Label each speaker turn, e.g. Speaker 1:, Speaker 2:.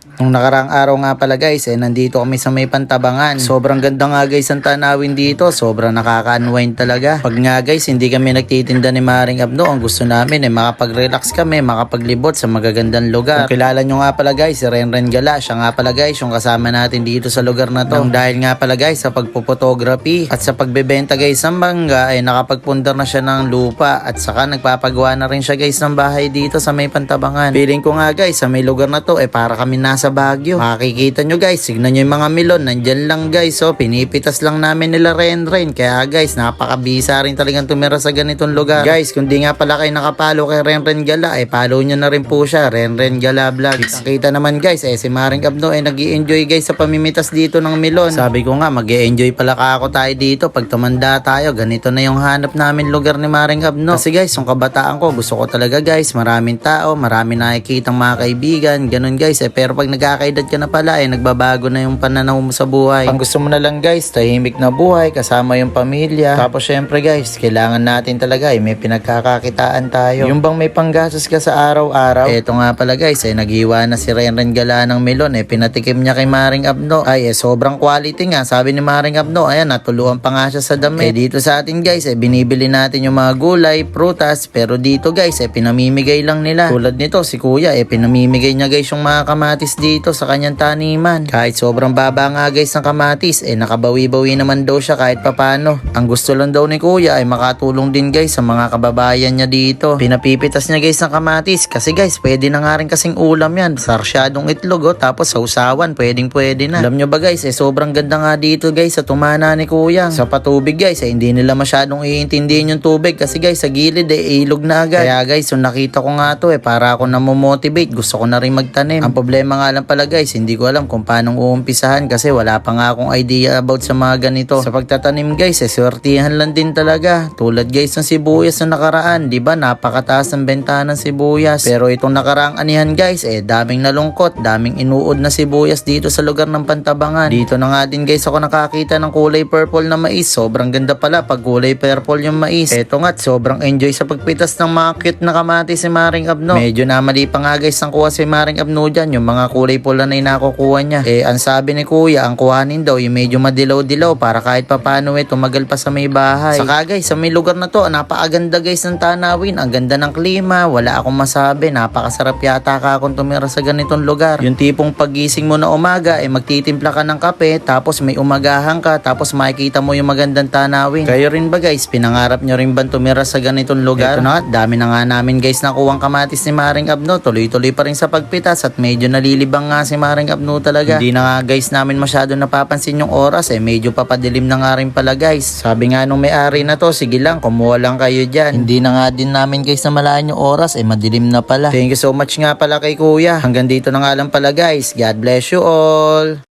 Speaker 1: Nung nakarang araw nga pala guys, eh, nandito kami sa may pantabangan. Sobrang ganda nga guys ang tanawin dito. Sobrang nakaka-unwind talaga. Pag nga guys, hindi kami nagtitinda ni Maring Abno. Ang gusto namin eh, makapag-relax kami, makapaglibot sa magagandang lugar. Kung kilala nyo nga pala guys, si Renren Gala. Siya nga pala guys, yung kasama natin dito sa lugar na to. Nang dahil nga pala guys, sa pagpupotography at sa pagbebenta guys ng mangga, ay nakapagpundar na siya ng lupa. At saka nagpapagawa na rin siya guys ng bahay dito sa may pantabangan. Feeling ko nga guys, sa may lugar na to, eh para kami nasa Baguio. Makikita nyo guys, signan nyo yung mga milon. Nandyan lang guys, oh, pinipitas lang namin nila Ren Ren. Kaya guys, napakabisa rin talagang tumira sa ganitong lugar. Guys, kung di nga pala kayo nakapalo kay Ren Ren Gala, eh follow nyo na rin po siya, Ren Ren Gala Vlogs. Kita naman guys, eh si Maring Abno eh nag enjoy guys sa pamimitas dito ng milon. Sabi ko nga, mag enjoy pala ka ako tayo dito. Pag tumanda tayo, ganito na yung hanap namin lugar ni Maring Abno. Kasi guys, yung kabataan ko, gusto ko talaga guys, maraming tao, marami nakikitang mga kaibigan, ganun guys. Eh, pero pag nagkakaedad ka na pala, eh nagbabago na yung pananaw mo sa buhay. Ang gusto mo na lang guys, tahimik na buhay, kasama yung pamilya. Tapos syempre guys, kailangan natin talaga eh, may pinagkakakitaan tayo. Yung bang may panggastos ka sa araw-araw, eto nga pala guys, eh naghiwa na si Renren Gala ng melon, eh pinatikim niya kay Maring Abno. Ay eh, sobrang quality nga, sabi ni Maring Abno, ayan, natuluan pa nga siya sa dami. Eh dito sa atin guys, eh binibili natin yung mga gulay, prutas, pero dito guys, eh pinamimigay lang nila. Tulad nito, si kuya, eh pinamimigay niya guys yung mga kamatis dito sa kanyang taniman. Kahit sobrang baba nga guys ng kamatis, eh nakabawi-bawi naman daw siya kahit papano. Ang gusto lang daw ni kuya ay makatulong din guys sa mga kababayan niya dito. Pinapipitas niya guys ng kamatis kasi guys, pwede na nga rin kasing ulam yan. Sarsyadong itlog oh, tapos sausawan, pwedeng pwede na. Alam nyo ba guys, eh sobrang ganda nga dito guys sa tumana ni kuya. Sa patubig guys, eh hindi nila masyadong iintindihin yung tubig kasi guys sa gilid eh ilog na agad. Kaya guys, yung nakita ko nga to eh para ako namomotivate, gusto ko na rin magtanim. Ang problema nga lang pala guys, hindi ko alam kung paano uumpisahan kasi wala pa nga akong idea about sa mga ganito. Sa pagtatanim guys, eh swertihan lang din talaga. Tulad guys ng sibuyas na nakaraan, di ba napakataas ng benta ng sibuyas. Pero itong nakaraang anihan guys, eh daming nalungkot, daming inuod na sibuyas dito sa lugar ng Pantabangan. Dito na nga din guys ako nakakita ng kulay purple na mais. Sobrang ganda pala pag kulay purple yung mais. Eto nga, sobrang enjoy sa pagpitas ng mga cute na kamatis si Maring Abno. Medyo namali pa nga guys ang kuha si Maring Abno dyan, yung mga kulay pula na inakukuha niya. Eh, ang sabi ni kuya, ang kuhanin daw yung medyo madilaw-dilaw para kahit papano eh tumagal pa sa may bahay. Saka guys, sa may lugar na to, napakaganda guys ng tanawin. Ang ganda ng klima, wala akong masabi. Napakasarap yata ka kung tumira sa ganitong lugar. Yung tipong pagising mo na umaga, eh magtitimpla ka ng kape, tapos may umagahan ka, tapos makikita mo yung magandang tanawin. Kayo rin ba guys, pinangarap nyo rin ba tumira sa ganitong lugar? Ito na dami na nga namin guys nakuwang kamatis ni Maring Abno. Tuloy-tuloy pa rin sa pagpitas at medyo nalilibang nga si Maring Abno talaga. Hindi na nga guys namin masyado napapansin yung oras eh. Medyo papadilim na nga rin pala guys. Sabi nga nung may-ari na to, sige lang, kumuha lang kayo dyan. Hindi na nga din namin guys na malaan yung oras eh. Madilim na pala. Thank you so much nga pala kay kuya. Hanggang dito na nga lang pala guys. God bless you all.